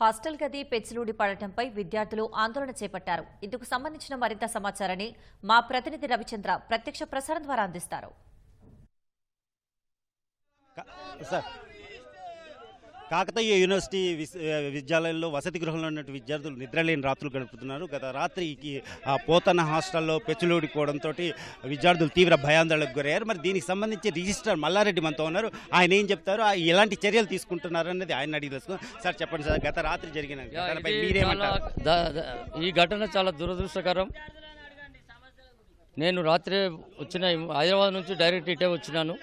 Hostel గది పెచ్చులూడి పడటంపై విద్యార్థులు ఆందోళన చేపట్టారు. ఇందుకు సంబంధించిన మరింత సమాచారాన్ని మా ప్రతినిధి రవిచంద్ర ప్రత్యక్ష ప్రసారం ద్వారా అందిస్తారు. కాకతీయ యూనివర్సిటీ విద్యాలయంలో వసతి గృహంలో ఉన్నటువంటి విద్యార్థులు నిద్రలేని రాత్రులు గడుపుతున్నారు. గత రాత్రికి ఆ పోతన హాస్టల్లో పెచ్చులూడిపోవడంతో విద్యార్థులు తీవ్ర భయాందోళనకు గురయ్యారు. మరి దీనికి సంబంధించి రిజిస్ట్రార్ మల్లారెడ్డి మనతో ఉన్నారు. ఆయన ఏం చెప్తారు? ఎలాంటి చర్యలు తీసుకుంటున్నారు అన్నది ఆయన అడిగి తెలుసుకున్నాం సార్ చెప్పండి సార్ గత రాత్రి జరిగిన ఈ ఘటన చాలా దురదృష్టకరం. నేను రాత్రి వచ్చిన హైదరాబాద్ నుంచి డైరెక్ట్ ఇటే వచ్చినాను.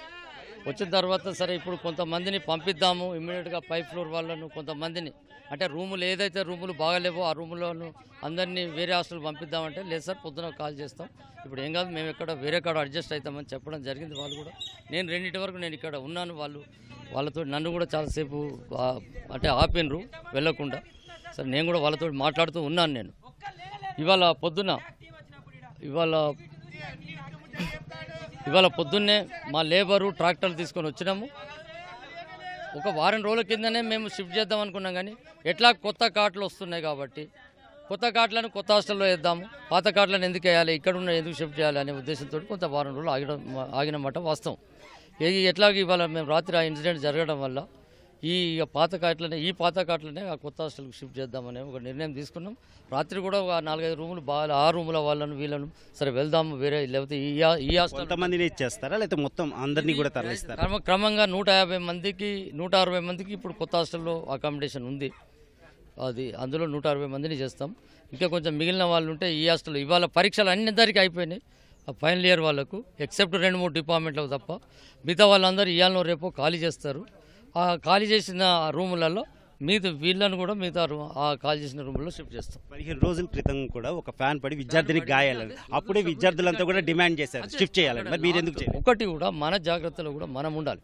వచ్చిన తర్వాత సరే ఇప్పుడు కొంతమందిని పంపిద్దాము ఇమ్మీడియట్గా పై ఫ్లోర్ వాళ్ళను కొంతమందిని. అంటే రూములు ఏదైతే రూములు బాగాలేవో ఆ రూములను అందరినీ వేరే హాస్టల్ పంపిద్దామంటే లేదు సార్ పొద్దున కాల్ చేస్తాం. ఇప్పుడు ఏం కాదు మేము ఎక్కడ వేరే కాడ అడ్జస్ట్ అవుతామని చెప్పడం జరిగింది వాళ్ళు కూడా. నేను రెండింటి వరకు నేను ఇక్కడ ఉన్నాను వాళ్ళు వాళ్ళతో నన్ను కూడా చాలాసేపు అంటే ఆపినరు వెళ్ళకుండా. సరే నేను కూడా వాళ్ళతో మాట్లాడుతూ ఉన్నాను నేను. ఇవాళ పొద్దున ఇవాళ ఇవాళ పొద్దున్నే మా లేబరు ట్రాక్టర్లు తీసుకొని వచ్చినాము. ఒక వారం రోజుల కిందనే మేము షిఫ్ట్ చేద్దాం అనుకున్నాం కానీ ఎట్లా కొత్త కార్ట్లు వస్తున్నాయి కాబట్టి కొత్త కార్ట్లను కొత్త హాస్టల్లో వేద్దాము పాత కార్ట్లను ఎందుకు వేయాలి ఇక్కడ ఉన్న ఎందుకు షిఫ్ట్ చేయాలి అనే ఉద్దేశంతో కొంత వారం రోజులు ఆగడం ఆగినమాట వాస్తవం. ఏ- ఎట్లాగ ఇవాళ మేము రాత్రి ఆ ఇన్సిడెంట్ జరగడం వల్ల ఈ పాత కార్ట్లనే ఈ పాత కార్ట్లనే ఆ కొత్త హాస్టల్కి షిఫ్ట్ చేద్దామనే ఒక నిర్ణయం తీసుకున్నాం. రాత్రి కూడా ఒక నాలుగైదు రూములు బాగా ఆ రూముల వాళ్ళను వీళ్ళను సరే వెళ్దాము వేరే లేకపోతే ఈ ఈ హాస్టల్ కొంతమందిని ఇచ్చేస్తారా? లేకపోతే మొత్తం అందరినీ కూడా తరలిస్తారా? క్రమ క్రమంగా నూట యాభై మందికి నూట అరవై మందికి ఇప్పుడు కొత్త హాస్టల్లో అకామిడేషన్ ఉంది. అది అందులో నూట అరవై మందిని చేస్తాం. ఇంకా కొంచెం మిగిలిన వాళ్ళు ఉంటే ఈ హాస్టల్లో ఇవాళ పరీక్షలు అన్ని అందరికీ అయిపోయినాయి. ఆ ఫైనల్ ఇయర్ వాళ్ళకు ఎక్సెప్ట్ రెండు మూడు డిపార్ట్మెంట్లకు తప్ప మిగతా వాళ్ళందరూ ఇవాళ రేపో ఖాళీ చేస్తారు. ఖాళీ చేసిన రూములలో మిగతా వీళ్ళను కూడా మిగతా ఆ ఖాళీ చేసిన రూముల్లో షిఫ్ట్ చేస్తాం. పదిహేను రోజుల క్రితం కూడా ఒక ఫ్యాన్ పడి విద్యార్థినికి గాయాలని అప్పుడే విద్యార్థులంతా కూడా డిమాండ్ చేశారు. షిఫ్ట్ చేయాలని. మరి మీరు ఎందుకు ఒకటి కూడా మన జాగ్రత్తలో కూడా మనం ఉండాలి.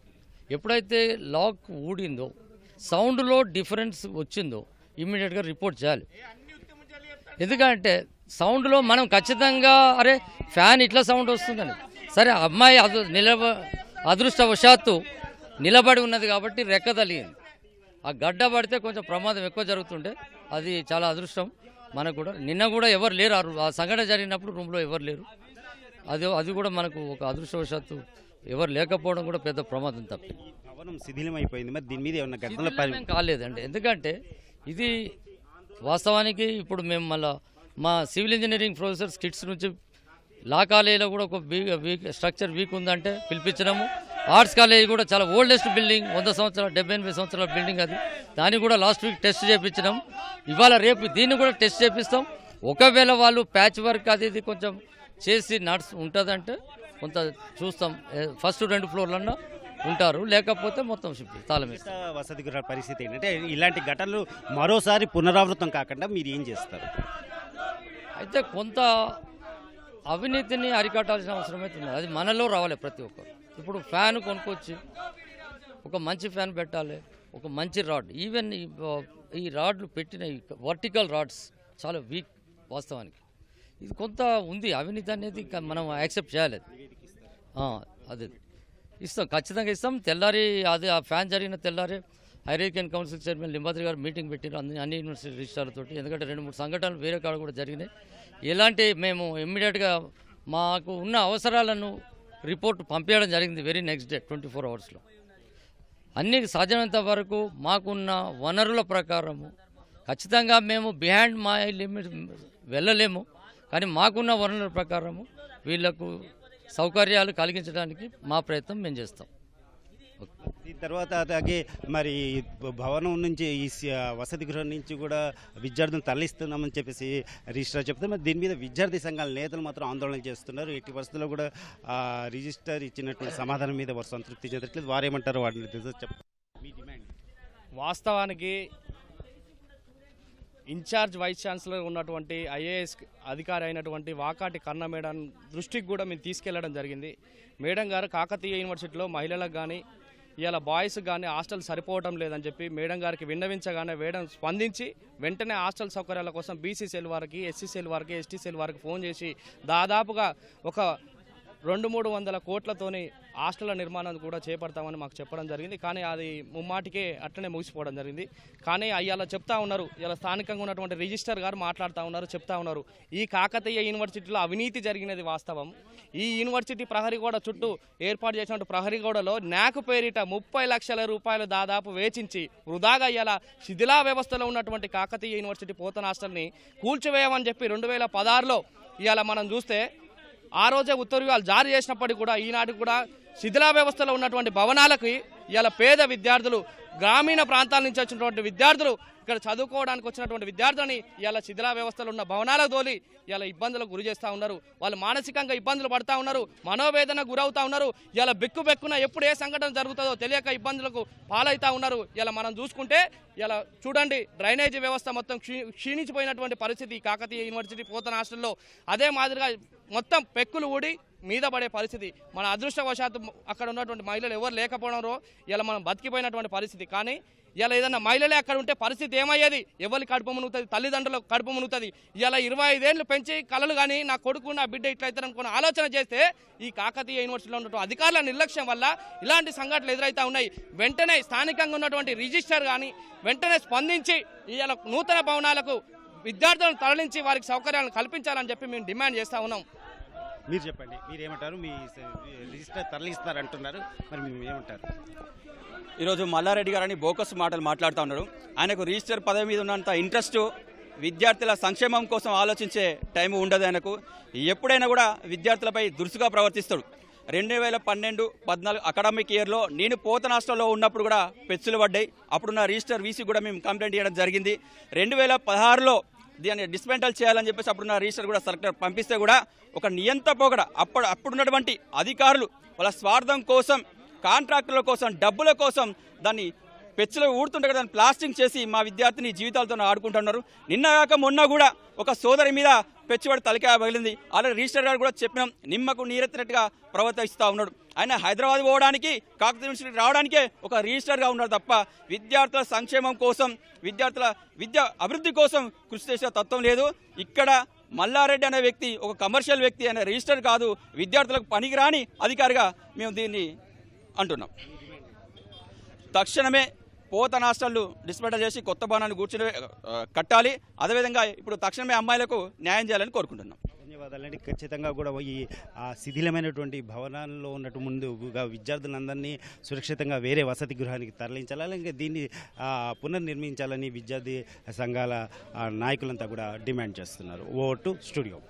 ఎప్పుడైతే లాక్ ఊడిందో సౌండ్లో డిఫరెన్స్ వచ్చిందో ఇమ్మీడియట్గా రిపోర్ట్ చేయాలి. ఎందుకంటే సౌండ్లో మనం ఖచ్చితంగా అరే ఫ్యాన్ ఇట్లా సౌండ్ వస్తుందని. సరే అమ్మాయి అదు నిలబ అదృష్టవశాత్తు నిలబడి ఉన్నది కాబట్టి రెక్క తలిగింది ఆ గడ్డ పడితే కొంచెం ప్రమాదం ఎక్కువ జరుగుతుండే అది చాలా అదృష్టం మనకు కూడా. నిన్న కూడా ఎవరు లేరు. ఆ సంఘటన జరిగినప్పుడు రూమ్లో ఎవరు లేరు. అది అది కూడా మనకు ఒక అదృష్టవశాత్తు ఎవరు లేకపోవడం కూడా పెద్ద ప్రమాదం తప్ప. భవనం శిథిలమైపోయింది. మరి దీని మీద ఏమన్నా ఘటనలు కాలేదండి. ఎందుకంటే ఇది వాస్తవానికి ఇప్పుడు మేము మళ్ళా మా సివిల్ ఇంజనీరింగ్ ప్రొఫెసర్ స్కిట్స్ నుంచి లా కాలేజీలో కూడా ఒక వీక్ వీక్ స్ట్రక్చర్ వీక్ ఉందంటే పిలిపించినాము. ఆర్ట్స్ కాలేజ్ కూడా చాలా ఓల్డెస్ట్ బిల్డింగ్ వంద సంవత్సరాల డెబ్బై ఎనిమిది సంవత్సరాల బిల్డింగ్ అది. దాన్ని కూడా లాస్ట్ వీక్ టెస్ట్ చేయించినాం ఇవాళ రేపు దీన్ని కూడా టెస్ట్ చేపిస్తాం. ఒకవేళ వాళ్ళు ప్యాచ్ వర్క్ అది ఇది కొంచెం చేసి నడుచు ఉంటుందంటే కొంత చూస్తాం. ఫస్ట్ రెండు ఫ్లోర్లన్నా ఉంటారు. లేకపోతే మొత్తం షిఫ్ట్ తాళం వేస్తాం గృహాల పరిస్థితి ఏంటంటే ఇలాంటి ఘటనలు మరోసారి పునరావృతం కాకుండా మీరు ఏం చేస్తారు? అయితే కొంత అవినీతిని అరికట్టాల్సిన అవసరం అయితే అది మనలో రావాలి ప్రతి ఒక్కరు. ఇప్పుడు ఫ్యాన్ కొనుక్కొచ్చి ఒక మంచి ఫ్యాన్ పెట్టాలి ఒక మంచి రాడ్. ఈవెన్ ఈ ఈ రాడ్లు పెట్టిన వర్టికల్ రాడ్స్ చాలా వీక్ వాస్తవానికి. ఇది కొంత ఉంది. అవినీతి అనేది మనం యాక్సెప్ట్ చేయాలి అది. ఇస్తాం ఖచ్చితంగా ఇస్తాం. తెల్లారి అది ఆ ఫ్యాన్ జరిగిన తెల్లారి హైరేకన్ కౌన్సిల్ చైర్మన్ లింబాద్రి గారు మీటింగ్ పెట్టిన అన్ని అన్ని యూనివర్సిటీ రిజిస్ట్రార్లతో ఎందుకంటే రెండు మూడు సంఘటనలు వేరే కాడ కూడా జరిగినాయి. ఎలాంటి మేము ఇమ్మీడియట్గా మాకు ఉన్న అవసరాలను రిపోర్ట్ పంపించడం జరిగింది very next day twenty four అవర్స్లో. అన్ని సాధ్యమైనంత వరకు మాకున్న వనరుల ప్రకారము ఖచ్చితంగా మేము బిహైండ్ మా లిమిట్ వెళ్ళలేము కానీ మాకున్న వనరుల ప్రకారము వీళ్ళకు సౌకర్యాలు కలిగించడానికి మా ప్రయత్నం మేము చేస్తాం. దీని తర్వాత అలాగే మరి భవనం నుంచి ఈ వసతి గృహం నుంచి కూడా విద్యార్థులను తరలిస్తున్నామని చెప్పేసి రిజిస్టర్ చెప్తే మరి దీని మీద విద్యార్థి సంఘాల నేతలు మాత్రం ఆందోళన చేస్తున్నారు. ఎట్టి పరిస్థితుల్లో కూడా రిజిస్టర్ ఇచ్చినటువంటి సమాధానం మీద వారు సంతృప్తి చెందట్లేదు. వారేమంటారు వాటిని చెప్తారు మీ వాస్తవానికి ఇన్ఛార్జ్ వైస్ ఛాన్సలర్ ఉన్నటువంటి ఐఏఎస్ అధికారి అయినటువంటి వాకాటి కన్న మేడం దృష్టికి కూడా మేము తీసుకెళ్ళడం జరిగింది. మేడం గారు కాకతీయ యూనివర్సిటీలో మహిళలకు కానీ ఇలా బాయ్స్ కానీ హాస్టల్ సరిపోవడం లేదని చెప్పి మేడం గారికి విన్నవించగానే మేడం స్పందించి వెంటనే హాస్టల్ సౌకర్యాల కోసం బీసీసీఎల్ వారికి ఎస్సీసీఎల్ వారికి ఎస్టీసీఎల్ వారికి ఫోన్ చేసి దాదాపుగా ఒక రెండు మూడు వందల కోట్లతోని హాస్టళ్ళ నిర్మాణం కూడా చేపడతామని మాకు చెప్పడం జరిగింది. కానీ అది ముమ్మాటికే అట్లనే ముగిసిపోవడం జరిగింది. కానీ అయ్యాల చెప్తా ఉన్నారు. ఇలా స్థానికంగా ఉన్నటువంటి రిజిస్టర్ గారు మాట్లాడుతూ ఉన్నారు చెప్తా ఉన్నారు. ఈ కాకతీయ యూనివర్సిటీలో అవినీతి జరిగినది వాస్తవం. ఈ యూనివర్సిటీ ప్రహరీ గోడ చుట్టూ ఏర్పాటు చేసినటువంటి ప్రహరీ గోడలో నాకు పేరిట ముప్పై లక్షల రూపాయలు దాదాపు వేచించి వృధాగా ఇలా శిథిలా వ్యవస్థలో ఉన్నటువంటి కాకతీయ యూనివర్సిటీ పోతన హాస్టల్ని కూల్చివేయమని చెప్పి రెండు వేల పదహారులో ఇవాళ మనం చూస్తే ఆ రోజే ఉత్తర్వులు జారీ చేసినప్పటికీ కూడా ఈనాటికి కూడా శిథిలా వ్యవస్థలో ఉన్నటువంటి భవనాలకి ఇలా పేద విద్యార్థులు గ్రామీణ ప్రాంతాల నుంచి వచ్చినటువంటి విద్యార్థులు ఇక్కడ చదువుకోవడానికి వచ్చినటువంటి విద్యార్థులని ఇలా శిథిలా వ్యవస్థలు ఉన్న భవనాలకు తోలి ఇలా ఇబ్బందులకు గురి చేస్తూ ఉన్నారు. వాళ్ళు మానసికంగా ఇబ్బందులు పడతా ఉన్నారు మనోవేదన గురవుతా ఉన్నారు. ఇలా బెక్కు బెక్కున ఎప్పుడు ఏ సంఘటన జరుగుతుందో తెలియక ఇబ్బందులకు పాలవుతా ఉన్నారు. ఇలా మనం చూసుకుంటే ఇలా చూడండి డ్రైనేజీ వ్యవస్థ మొత్తం క్షీణించిపోయినటువంటి పరిస్థితి కాకతీయ యూనివర్సిటీ పోతన హాస్టల్లో. అదే మాదిరిగా మొత్తం పెక్కులు ఊడి మీద పడే పరిస్థితి. మన అదృష్టవశాత్తు అక్కడ ఉన్నటువంటి మహిళలు ఎవరు లేకపోవడంలో ఇలా మనం బతికిపోయినటువంటి పరిస్థితి. కానీ ఇలా ఏదైనా మహిళలే అక్కడ ఉంటే పరిస్థితి ఏమయ్యేది? ఎవరి కడుపు మునుగుతుంది? తల్లిదండ్రులకు కడుపు మునుగుతుంది. ఇలా ఇరవై ఐదేళ్ళు పెంచి కలలు కానీ నా కొడుకు నా బిడ్డ ఇట్లయితే అనుకున్న ఆలోచన చేస్తే ఈ కాకతీయ యూనివర్సిటీలో ఉన్నటువంటి అధికారుల నిర్లక్ష్యం వల్ల ఇలాంటి సంఘటనలు ఎదురైతా ఉన్నాయి. వెంటనే స్థానికంగా ఉన్నటువంటి రిజిస్టర్ కానీ వెంటనే స్పందించి ఇలా నూతన భవనాలకు విద్యార్థులను తరలించి వారికి సౌకర్యాలను కల్పించాలని చెప్పి మేము డిమాండ్ చేస్తా ఉన్నాం. మీరు చెప్పండి మీరు ఏమంటారు మీ రిజిస్టర్ తరలిస్తారు అంటున్నారు మరి మేము ఏమంటారు ఈరోజు మల్లారెడ్డి గారని బోకస్ మాటలు మాట్లాడుతూ ఉన్నారు. ఆయనకు రిజిస్టర్ పదవి మీద ఉన్నంత ఇంట్రెస్ట్ విద్యార్థుల సంక్షేమం కోసం ఆలోచించే టైం ఉండదు ఆయనకు. ఎప్పుడైనా కూడా విద్యార్థులపై దురుసుగా ప్రవర్తిస్తాడు. రెండు వేల పన్నెండు పద్నాలుగు అకాడమిక్ ఇయర్లో నేను పోతన హాస్టల్లో ఉన్నప్పుడు కూడా పెచ్చులు పడ్డాయి. అప్పుడున్న రిజిస్టర్ వీసీ కూడా మేము కంప్లైంట్ చేయడం జరిగింది. రెండు వేల పదహారులో దీన్ని డిస్మెంటల్ చేయాలని చెప్పేసి అప్పుడున్న రిజిస్టర్ కూడా సెలెక్టర్ పంపిస్తే కూడా ఒక నియంత పోగడ. అప్పుడు అప్పుడున్నటువంటి అధికారులు వాళ్ళ స్వార్థం కోసం కాంట్రాక్టుల కోసం డబ్బుల కోసం దాన్ని పెచ్చలు ఊడుతుంటే కదా దాన్ని ప్లాస్టింగ్ చేసి మా విద్యార్థిని జీవితాలతో ఆడుకుంటున్నారు. నిన్న కాక మొన్న కూడా ఒక సోదరి మీద పెచ్చుబడి తలకాయ పగిలింది. అలాగే రిజిస్టర్ గారు కూడా చెప్పినాం. నిమ్మకు నీరెత్తినట్టుగా ప్రవర్తిస్తూ ఉన్నాడు. ఆయన హైదరాబాద్ పోవడానికి కాకతీయ యూనివర్సిటీ రావడానికే ఒక రిజిస్టర్గా ఉన్నారు తప్ప విద్యార్థుల సంక్షేమం కోసం విద్యార్థుల విద్య అభివృద్ధి కోసం కృషి చేసే తత్వం లేదు. ఇక్కడ మల్లారెడ్డి అనే వ్యక్తి ఒక కమర్షియల్ వ్యక్తి అనే రిజిస్టర్ కాదు విద్యార్థులకు పనికిరాని అధికారిగా మేము దీన్ని అంటున్నాం. తక్షణమే పోతన హాస్టళ్ళు డిస్మెంటల్ చేసి కొత్త భవనాన్ని కూర్చుని కట్టాలి. అదేవిధంగా ఇప్పుడు తక్షణమే అమ్మాయిలకు న్యాయం చేయాలని కోరుకుంటున్నాం. ధన్యవాదాలండి ఖచ్చితంగా కూడా ఈ శిథిలమైనటువంటి భవనాల్లో ఉన్నట్టు ముందుగా విద్యార్థులందరినీ సురక్షితంగా వేరే వసతి గృహానికి తరలించాలి. అలాగే దీన్ని పునర్నిర్మించాలని విద్యార్థి సంఘాల నాయకులంతా కూడా డిమాండ్ చేస్తున్నారు. Over to studio.